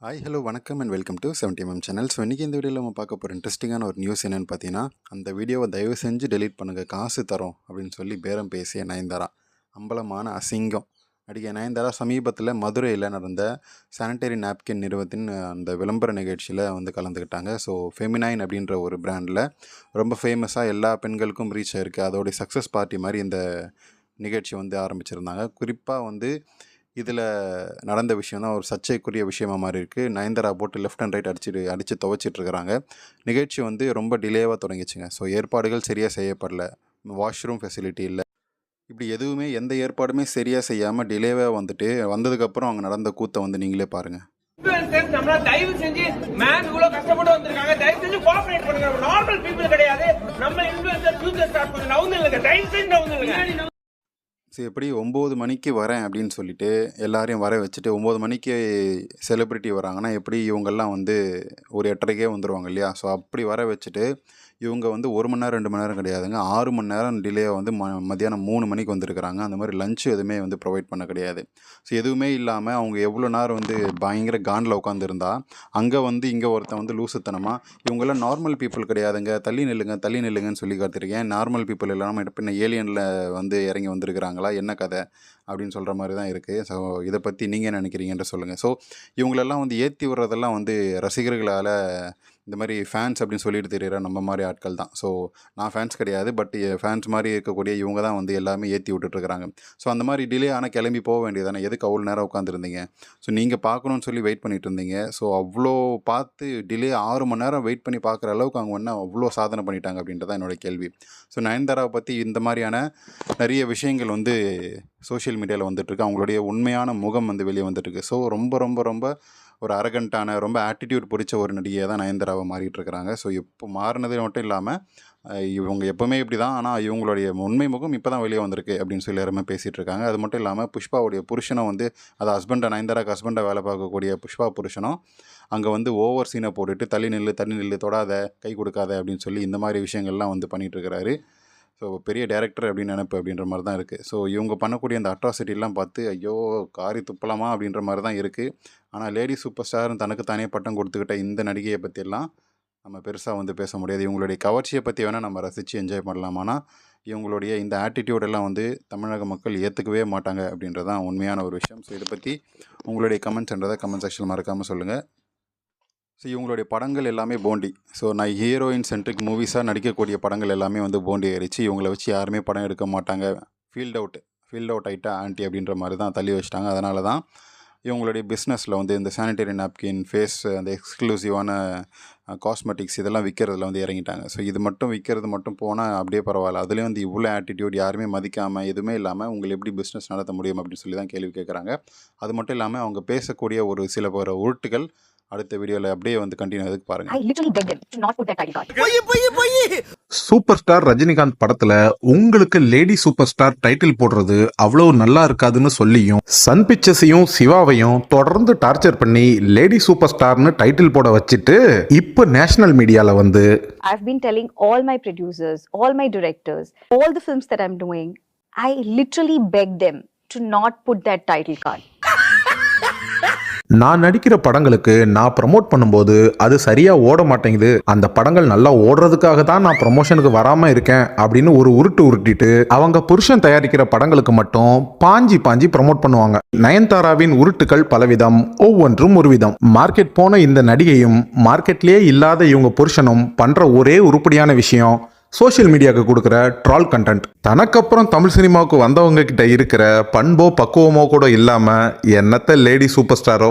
Hi hello வணக்கம் and welcome to seventy M channel so இன்றைக்கி இந்த வீடியோவில் நம்ம பார்க்க போகிற இன்ட்ரெஸ்டிங்கான ஒரு நியூஸ் என்னென்னு பார்த்தீங்கன்னா அந்த வீடியோவை தயவு செஞ்சு டெலீட் பண்ணுங்கள் காசு தரோம் அப்படின்னு சொல்லி பேரம் பேசிய நயன்தாரா. அம்பலமான அசிங்கம். நடிகை நயன்தாரா சமீபத்தில் மதுரையில் நடந்த சானிட்டரி நாப்கின் நிறுவனத்தின் அந்த விளம்பர நிகழ்ச்சியில் வந்து கலந்துக்கிட்டாங்க ஸோ ஃபெமினைன் அப்படின்ற ஒரு பிராண்டில் ரொம்ப ஃபேமஸாக எல்லா பெண்களுக்கும் ரீச் ஆயிருக்கு. அதோடைய சக்ஸஸ் பார்ட்டி மாதிரி இந்த நிகழ்ச்சி வந்து ஆரம்பிச்சிருந்தாங்க. குறிப்பாக வந்து இதில் நடந்த விஷயம் தான் ஒரு சர்ச்சைக்குரிய விஷயமா மாதிரி இருக்குது நயன்தாரா போட்டு லெஃப்ட் அண்ட் ரைட் அடிச்சு அடித்து துவைச்சிட்ருக்கிறாங்க நிகழ்ச்சி வந்து ரொம்ப டிலேவாக தொடங்கிச்சுங்க. ஸோ ஏற்பாடுகள் சரியாக செய்யப்படல. வாஷ்ரூம் ஃபெசிலிட்டி இல்லை. இப்படி எதுவுமே எந்த ஏற்பாடுமே சரியாக செய்யாமல் டிலேவாக வந்துட்டு வந்ததுக்கப்புறம் அங்கே நடந்த கூத்தை வந்து நீங்களே பாருங்கள் தயவு செஞ்சு மேன் இவ்வளவு கஷ்டப்பட்டு வந்திருக்காங்க. தயவு செஞ்சு கோஆபரேட் பண்ணுங்க நார்மல் பீப்புள் கிடையாது. நம்ம இன்ஃபுளுசர் ஃபியூச்சர் ஸ்டார்ட் பண்ணுங்க தயவு செஞ்சு எப்படி ஒம்பது மணிக்கு வரேன் அப்படின்னு சொல்லிட்டு எல்லாரையும் வர வச்சுட்டு ஒம்பது மணிக்கு செலிப்ரிட்டி வராங்கன்னா எப்படி இவங்கெல்லாம் வந்து ஒரு எட்டரைக்கே வந்துடுவாங்க இல்லையா? ஸோ அப்படி வர வச்சுட்டு இவங்க வந்து ஒரு மணி நேரம் ரெண்டு மணி நேரம் கிடையாதுங்க. ஆறு மணி நேரம் டிலே வந்து ம மத்தியானம் மூணு மணிக்கு வந்திருக்கிறாங்க. அந்த மாதிரி லஞ்ச் எதுவுமே வந்து ப்ரொவைட் பண்ண கிடையாது. ஸோ எதுவுமே இல்லாமல் அவங்க எவ்வளோ நேரம் வந்து பயங்கர காண்டில் உட்காந்துருந்தா அங்கே வந்து இங்கே ஒருத்தன் வந்து லூசுத்தனமாக இவங்கெல்லாம் நார்மல் பீப்புள் கிடையாதுங்க. தள்ளி நில்லுங்க தள்ளி நில்லுங்கன்னு சொல்லி காத்திருக்கேன் நார்மல் பீப்புள் இல்லாமல் பின்ன ஏலியனில் வந்து இறங்கி வந்திருக்கிறாங்களா? என்ன கதை அப்படின்னு சொல்கிற மாதிரி தான் இருக்குது. ஸோ இதை பற்றி நீங்கள் என்ன நினைக்கிறீங்கன்ற சொல்லுங்கள். ஸோ இவங்களெல்லாம் வந்து ஏற்றி விடுறதெல்லாம் வந்து ரசிகர்களால் இந்த மாதிரி ஃபேன்ஸ் அப்படின்னு சொல்லிட்டு தெரியுற நம்ம மாதிரி ஆட்கள் தான். ஸோ நான் ஃபேன்ஸ் கிடையாது பட் ஃபேன்ஸ் மாதிரி இருக்கக்கூடிய இவங்க தான் வந்து எல்லாமே ஏற்றி விட்டுட்ருக்குறாங்க ஸோ அந்த மாதிரி டிலே ஆனால் கிளம்பி போக வேண்டியதானே எதுக்கு அவ்வளோ நேரம் உட்காந்துருந்தீங்க ஸோ நீங்கள் பார்க்கணுன்னு சொல்லி வெயிட் பண்ணிட்டு இருந்தீங்க. ஸோ அவ்வளோ பார்த்து டிலே ஆறு மணி நேரம் வெயிட் பண்ணி பார்க்குற அளவுக்கு அவங்க என்ன அவ்வளோ சாதனை பண்ணிட்டாங்க அப்படின்றதான் என்னோட கேள்வி. ஸோ நயன்தாராவை பற்றி இந்த மாதிரியான நிறைய விஷயங்கள் வந்து சோஷியல் மீடியாவில் வந்துட்டுருக்கு அவங்களுடைய உண்மையான முகம் வந்து வெளியே வந்துட்டுருக்கு ஸோ ரொம்ப ரொம்ப ரொம்ப ஒரு அரகண்ட்டான ரொம்ப ஆட்டிடியூட் பிடிச்ச ஒரு நடிகையாக தான் நயன்தாராவை மாறிட்டு இருக்கிறாங்க ஸோ இப்போ மாறினது மட்டும் இல்லாமல் இவங்க எப்போவுமே இப்படி தான் ஆனால் இவங்களுடைய உண்மை முகம் இப்போ தான் வெளியே வந்திருக்கு அப்படின்னு சொல்லி எல்லாருமே பேசிகிட்டு இருக்காங்க அது மட்டும் இல்லாமல் புஷ்பாவுடைய புருஷனும் வந்து அது ஹஸ்பண்டை நயன்தாராக்கு ஹஸ்பண்டை வேலை பார்க்கக்கூடிய புஷ்பா புருஷனும் அங்கே வந்து ஓவர் சீனை போட்டுட்டு தள்ளி நெல் தள்ளி நெல் தொடாத கை கொடுக்காத அப்படின்னு சொல்லி இந்த மாதிரி விஷயங்கள்லாம் வந்து பண்ணிகிட்டு இருக்கிறாரு ஸோ பெரிய டேரக்டர் அப்படின்னு நினைப்பு அப்படின்ற மாதிரி தான் இருக்குது ஸோ இவங்க பண்ணக்கூடிய அந்த அட்ராசிட்டிலாம் பார்த்து ஐயோ காரி துப்பலாமா அப்படின்ற மாதிரி தான் இருக்குது ஆனால் லேடி சூப்பர் ஸ்டார்னு தனக்கு தானே பட்டம் கொடுத்துக்கிட்ட இந்த நடிகையை பற்றியெல்லாம் நம்ம பெருசாக வந்து பேச முடியாது. இவங்களுடைய கவர்ச்சியை பற்றி வேணால் நம்ம ரசித்து என்ஜாய் பண்ணலாம். ஆனால் இவங்களுடைய இந்த ஆட்டிடியூடெல்லாம் எல்லாம் வந்து தமிழக மக்கள் ஏற்றுக்கவே மாட்டாங்க அப்படின்றது தான் உண்மையான ஒரு விஷயம். ஸோ இதை பற்றி உங்களுடைய கமெண்ட்ஸ்ன்றதை கமெண்ட் செக்ஷன் மறக்காமல் சொல்லுங்கள் ஸோ இவங்களுடைய படங்கள் எல்லாமே போண்டி. ஸோ நான் ஹீரோயின் சென்ட்ரிக் மூவிஸாக நடிக்கக்கூடிய படங்கள் எல்லாமே வந்து போண்டி ஆயிடுச்சு இவங்களை வச்சு யாருமே படம் எடுக்க மாட்டாங்க. ஃபீல்ட் அவுட் ஃபீல்ட் அவுட் ஆகிட்டா ஆண்டி அப்படின்ற மாதிரி தான் தள்ளி வச்சிட்டாங்க. அதனால தான் இவங்களுடைய பிஸ்னஸில் வந்து இந்த சானிடரி நாப்கின் ஃபேஸ் அந்த எக்ஸ்க்ளூசிவான காஸ்மெட்டிக்ஸ் இதெல்லாம் விற்கிறதுல வந்து இறங்கிட்டாங்க. ஸோ இது மட்டும் விற்கிறது மட்டும் போனால் அப்படியே பரவாயில்ல. அதுலேயும் வந்து இவ்வளோ ஆட்டிடியூட் யாருமே மதிக்காமல் எதுவுமே இல்லாமல் உங்களை எப்படி பிஸ்னஸ் நடத்த முடியும் அப்படின்னு சொல்லி தான் கேள்வி கேட்குறாங்க அது மட்டும் இல்லாமல் அவங்க பேசக்கூடிய ஒரு சில ஒரு உருட்டுகள் அடுத்த வீடியோவில் அப்படியே வந்து கண்டினியூ அதுக்கு பாருங்கள் I literally begged him to not put that title card. Super star Rajinikanth படத்துல உங்களுக்கு லேடி சூப்பர் ஸ்டார் டைட்டில் போடுறது அவ்வளவு நல்லா இருக்காதுன்னு சொல்லியும் சன் பிக்சர்ஸையும் சிவாவையும் தொடர்ந்து டார்ச்சர் பண்ணி லேடி சூப்பர் ஸ்டார்னு டைட்டில் போட வச்சுட்டு இப்போ நேஷனல் மீடியால வந்து I've been telling all my producers, all my directors, all the films that I'm doing, I literally begged them to not put that title card. நான் நடிக்கிற படங்களுக்கு நான் ப்ரமோட் பண்ணும்போது அது சரியா ஓட மாட்டேங்குது. அந்த படங்கள் நல்லா ஓடுறதுக்காக தான் நான் ப்ரமோஷனுக்கு வராம இருக்கேன் அப்படின்னு ஒரு உருட்டு உருட்டிட்டு அவங்க புருஷன் தயாரிக்கிற படங்களுக்கு மட்டும் பாஞ்சி பாஞ்சி ப்ரமோட் பண்ணுவாங்க. நயன்தாராவின் உருட்டுகள் பலவிதம் ஒவ்வொன்றும் ஒரு விதம் மார்க்கெட் போன இந்த நடிகையும் மார்க்கெட்லேயே இல்லாத இவங்க புருஷனும் பண்ற ஒரே உருப்படியான விஷயம் சோஷியல் மீடியாவுக்கு கொடுக்குற ட்ரால் கண்டென்ட் தனக்கப்புறம் தமிழ் சினிமாவுக்கு வந்தவங்க கிட்ட இருக்கிற பண்போ பக்குவமோ கூட இல்லாமல் என்னத்த லேடி சூப்பர் ஸ்டாரோ